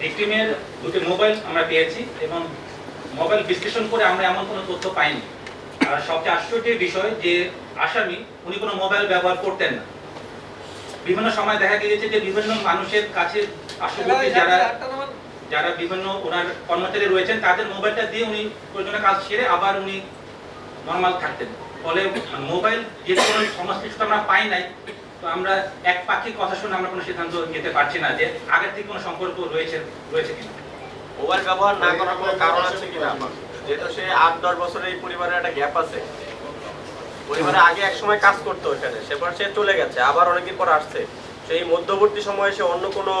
ভিকটিমের দুটি মোবাইল আমরা পেয়েছি এবং মোবাইল বিশ্লেষণ করে আমরা এমন কোনো তথ্য পাইনি। আর সবচেয়ে আশ্চর্যের বিষয় যে আসামি উনি কোনো মোবাইল ব্যবহার করতেন না। বিভিন্ন সময় দেখা গিয়েছে যে বিভিন্ন মানুষের কাছে পার্শ্ববর্তী যারা যারা বিভিন্ন ওনার কর্মচারী রয়েছেন তাদের মোবাইলটা দিয়ে উনি প্রয়োজনীয় কাজ সেরে আবার উনি নর্মাল থাকতেন। ফলে মোবাইল যে কোনো সমস্ত কিছু আমরা পাই নাই তো আমরা এক পাখির কথা শুনে আমরা কোনো সিদ্ধান্ত নিতে পারছি না যে আগের থেকে কোনো সম্পর্ক রয়েছে রয়েছে কিনা। মোবাইল ব্যবহার না করার কোনো কারণ আছে কিনা? যেহেতু সে আট দশ বছরের এই পরিবারের একটা গ্যাপ আছে। পরিবারে আগে এক সময় কাজ করতো ওখানে সেবার সে চলে গেছে আবার অনেকদিন পর আসছে। সেই মধ্যবর্তী সময়ে সে অন্য কোনো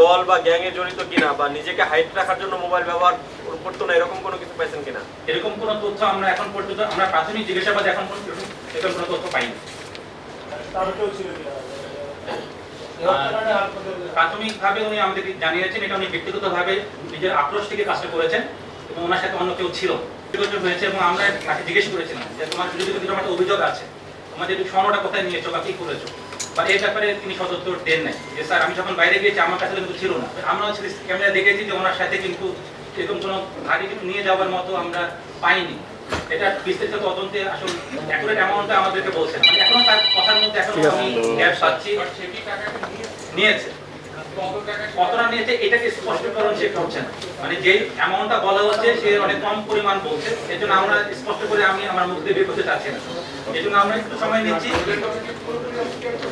দল বা গ্যাংয়ে জড়িত কিনা বা নিজেকে হাইট রাখার জন্য মোবাইল ব্যবহার করতো না এরকম কোনো কিছু পাইছেন কিনা? এরকম কোনো তথ্য আমরা এখন পর্যন্ত আমরা প্রাথমিক জিজ্ঞাসাবাদ এখন পর্যন্ত এরকম কোনো তথ্য পাইনি। প্রাথমিকভাবে উনি আমাদেরকে জানিয়েছেন, এটা উনি ব্যক্তিগতভাবে নিজের আক্রোশ থেকে কাজটা করেছেন এবং ওনার সাথে অন্য কেউ ছিল। হয়েছে এবং আমরা তাকে জিজ্ঞেস করেছিলাম যে তোমার বিরুদ্ধে কিন্তু একটা অভিযোগ আছে? তোমাদের স্বর্ণটা কোথায় নিয়েছো বা কি করেছ? বা এই ব্যাপারে তিনি সদুত্তর দেন নাই। যে স্যার, আমি যখন বাইরে গিয়েছি, আমার কাছে কিন্তু ছিল না। আমরা ক্যামেরা দেখেছি যে ওনার সাথে কিন্তু এরকম কোনো ভারী নিয়ে যাওয়ার মতো আমরা পাইনি। এটা বিস্তারিত তদন্তে আসলে অ্যাকুরেট অ্যামাউন্টটা আমাদেরকে বলছেন। মানে এখনও তার কথার মধ্যে এখনও আমি গ্যাপ পাচ্ছি। নিয়েছে। কতটা নিয়েছে এটাকে স্পষ্টীকরণ সে করছে না। মানে যে অ্যামাউন্টটা বলা হচ্ছে সে অনেক কম পরিমাণ বলছে। এর জন্য আমরা স্পষ্ট করে আমি আমার মুখ দিয়ে বের করতে চাচ্ছি না। জন্য আমরা একটু সময় নিচ্ছি।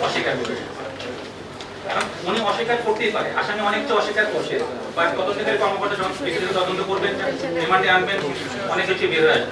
অস্বীকার কারণ উনি অস্বীকার করতেই পারে। আসামি অনেক কিছু অস্বীকার করছে। বা তদন্তকারী কর্মকর্তা যখন ব্যক্তিগত তদন্ত করবেন, রিমান্ডে আনবেন, অনেক কিছু বের হয়ে